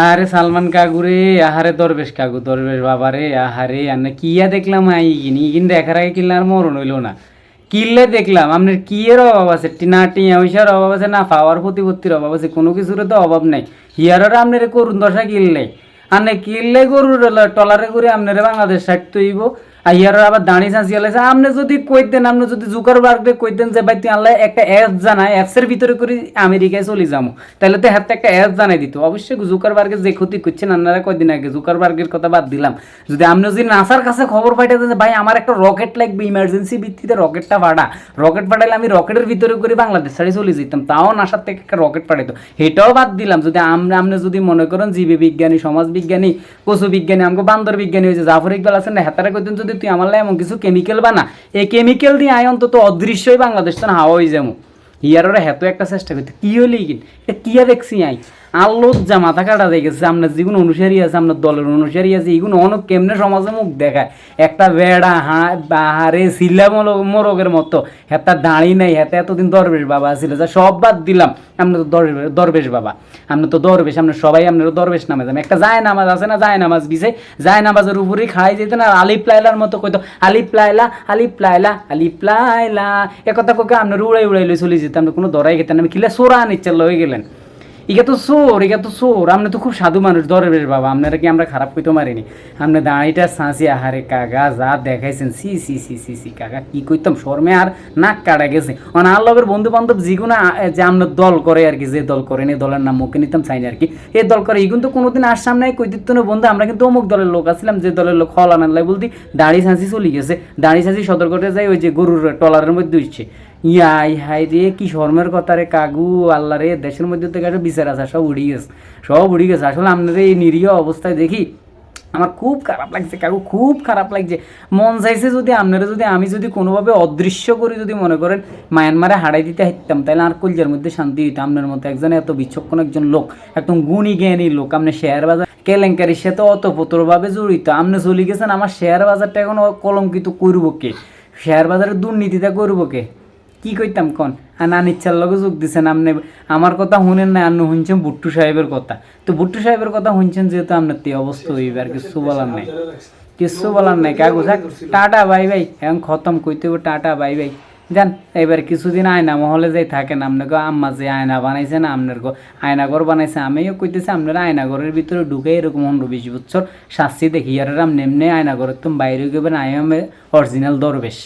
আরে সালমান কাকুরে আহারে দরবেশ কাকু, দরবেশ বাবা রে, আহারে, আন্না কিয়া দেখলাম আই কিনি ইগিন দেখার আগে কিনলে আর মরণ হইল না। কিনলে দেখলাম আপনার কি এর অভাব আছে, টিনা টিয়া পয়সার অভাব আছে না, পাওয়ার প্রতিপত্তির অভাব আছে, কোনো কিছুর তো অভাব নাই। হিয়ারের আপনার করুন দশা কিনলে আনে কিনলে গরুর টলারে করে আপনার বাংলাদেশ সাইড তৈব হিয়ারের আবার দাঁড়ি চাঁচিয়ে লাইছে আপনি যদি কইতেন আপনি যদি জুকার বার্গে কইতেন যে, ভাই, তুই আল্লাহ একটা অ্যাপ জানায় অ্যাপসের ভিতরে করে আমেরিকায় চলে যাব তাহলে তো হাতে একটা অ্যাপ জানাই দিত। অবশ্যই জুকার বার্গে যে ক্ষতি করছেন আপনারা কয়দিন আগে জুকার বার্গের কথা বাদ দিলাম। যদি আপনি যদি নাসার কাছে খবর পাঠাতে যে, ভাই, আমার একটা রকেট লাগবে ইমার্জেন্সি ভিত্তিতে রকেটটা পাঠা রকেট পাঠালে আমি রকেটের ভিতরে করে বাংলাদেশ ছাড়ি চলে যেতাম। তাও নাসার থেকে একটা রকেট পাঠাইতো। এটাও বাদ দিলাম। যদি আমরা আপনি যদি মনে করেন জীবী বিজ্ঞানী সমাজ বিজ্ঞানী পশু বিজ্ঞানী আমাকে বান্দর বিজ্ঞানী হয়েছে জাফর ইকবাল আছেন না, হেতারা কইতেন যদি তুই আমার এমন কিছু কেমিক্যাল বানা। এই কেমিক্যাল দিয়ে আয় অন্তত অদৃশ্যই বাংলাদেশ তো হাওয়া হয়ে যাব। ইয়াররা হেতো একটা চেষ্টা করতে, কি হলি এটা কি আর দেখছি আই আল্লোর মাথা কাটা দেখেছে আপনার যেগুলো অনুসারী আছে আপনার দলের অনুসারী আছে এগুলো অনেক কেমনে সমাজে মুখ দেখায়? একটা বেড়া, হা বাহারে সিলা মোরগের মতো। হেতা দাঁড়ি নাই, হেতা এতদিন দরবেশ বাবা ছিল, যা সব বাদ দিলাম। আপনি তো দরবেশ বাবা। আপনি তো দরবেশ আপনার সবাই আপনার দরবেশ নামে যান একটা যায় নামাজ আছে না, যায় নামাজ বিছে। যায় নামাজের উপরেই খাই যেতেন আর আলিপ লাইলার মতো কইতো আলিপ লাইলা আলিপ লাইলা আলিপ লাইলা। এ কথা কোকে আপনার উড়াই উড়াই লই চলে যেতাম, কোনো দরাই খেতেন আমি কিলে সোরা নিচ্ছে লয়ে গেলেন। ইগা তো চোর, ইগা তো চোর। আপনি তো খুব সাধু মানুষ দরবেশ বাবা। আপনারা কি আমরা খারাপ কইতে পারিনি আপনি দাঁড়িটা সাঁচি, আহারে কাকা, যা দেখাইছেন, সি সি সি সি সি, কাকা, কি কইতাম? শর্মে আর নাক কাটা গেছে। মানে আর লগের বন্ধু বান্ধব যেগুলো যে আপনার দল করে আর কি, যে দল করেন এই দলের নাম মুখে নিতাম, চাই না আর কি। এই দল করে এগুলো তো কোনোদিন আর সামনে কই দিত না, বন্ধু, আমরা কিন্তু অমুক দলের লোক আসছিলাম যে দলের লোক হল আনাল্লাই বলতি, দাড়ি সাঁচি চলে গেছে। দাড়ি সাঁচি সতর্কতে যাই, ওই যে গরুর টলারের মধ্যে উঠছে ইয়াই হাই রে, কি শর্মের কথা রে কাগু আল্লাহ রে, দেশের মধ্যে থেকে একটা বিচার আছে, সব উড়ি গেছে, সব উড়ি গেছে। আসলে আপনাদের এই নিরীহ অবস্থায় দেখি, আমার খুব খারাপ লাগছে কাকু, খুব খারাপ লাগছে। মন চাইছে যদি আপনারা যদি, আমি যদি কোনোভাবে অদৃশ্য করে যদি মনে করেন, মায়ানমারে হারাই দিতে হাইতাম, তাহলে আর কলজার মধ্যে শান্তি দিতাম আপনার মতো একজন এত বিচক্ষণ একজন লোক, একদম গুণী জ্ঞানী লোক আপনি শেয়ার বাজার কেলেঙ্কারির সাথে অতপ্রতভাবে জড়িত। আপনি চলে গেছেন, আমার শেয়ার বাজারটা এখন কলঙ্কিত করব কে? শেয়ার বাজারের দুর্নীতিটা করব কে? কি কইতাম কন? আর না ইচ্ছার লগে যোগ দিছেন আপনি আমার কথা শুনেন না আপনি শুনছেন বুট্টু সাহেবের কথা। তো বুট্টু সাহেবের কথা শুনছেন যেহেতু আপনার তে অবস্থা হইবে আর কিছু বলার নাই। কিছু বলার নাই কাগু থাক, টাটা, বাই বাই। এখন খতম কইতে হবে টাটা, বাই বাই। জান এবার কিছুদিন আয়না মহলে যাই থাকেন আপনাকে আম্মা যে আয়না বানাইছে না আপনার আয়নাঘর বানাইছে, আমিও কইতেছি আপনার আয়নাঘরের ভিতরে ঢুকে এরকম পনেরো বিশ বছর শাস্তি দেখি, আর আপনি এমনি আয়নাঘরের তুমি বাইরে গেবেন আই এম অরিজিনাল দরবেশ।